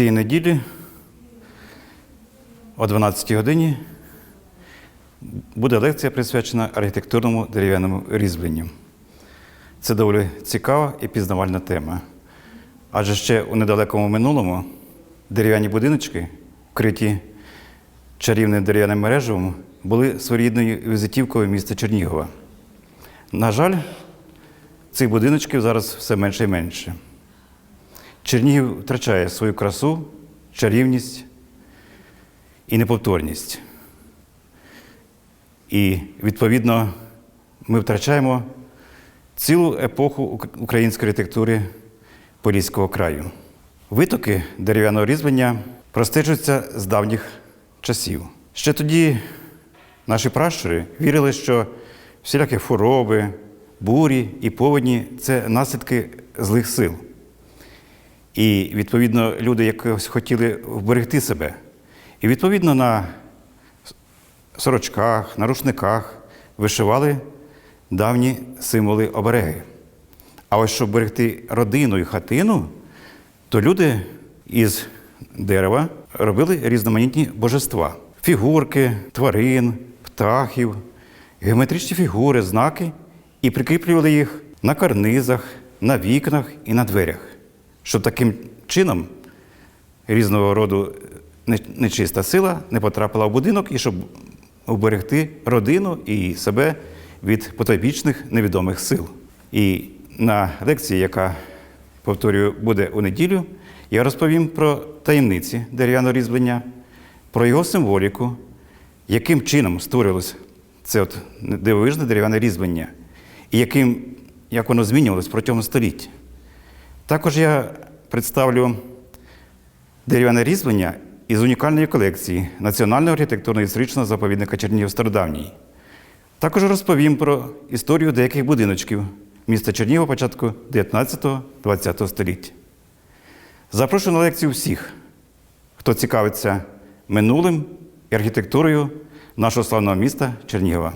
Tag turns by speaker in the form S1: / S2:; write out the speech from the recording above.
S1: Цієї неділі о 12 годині буде лекція присвячена архітектурному дерев'яному різьбленню. Це доволі цікава і пізнавальна тема. Адже ще у недалекому минулому дерев'яні будиночки, вкриті чарівним дерев'яним мережевом, були своєрідною візитівкою міста Чернігова. На жаль, цих будиночків зараз все менше і менше. Чернігів втрачає свою красу, чарівність і неповторність. І, відповідно, ми втрачаємо цілу епоху української архітектури Поліського краю. Витоки дерев'яного різьблення простежуються з давніх часів. Ще тоді наші пращури вірили, що всілякі хвороби, бурі і повені це наслідки злих сил. І, відповідно, люди якось хотіли вберегти себе. І, відповідно, на сорочках, на рушниках вишивали давні символи обереги. А ось щоб берегти родину і хатину, то люди із дерева робили різноманітні божества: фігурки, тварин, птахів, геометричні фігури, знаки і прикріплювали їх на карнизах, на вікнах і на дверях, щоб таким чином різного роду нечиста сила не потрапила в будинок і щоб уберегти родину і себе від потойбічних невідомих сил. І на лекції, яка, повторюю, буде у неділю, я розповім про таємниці дерев'яного різьблення, про його символіку, яким чином створилось це от дивовижне дерев'яне різьблення, і яким, як воно змінювалось протягом століть. Також я представлю дерев'яне різьблення із унікальної колекції Національного архітектурно-історичного заповідника Чернігів Стародавній. Також розповім про історію деяких будиночків міста Чернігова початку 19-20 століття. Запрошую на лекцію всіх, хто цікавиться минулим і архітектурою нашого славного міста Чернігова.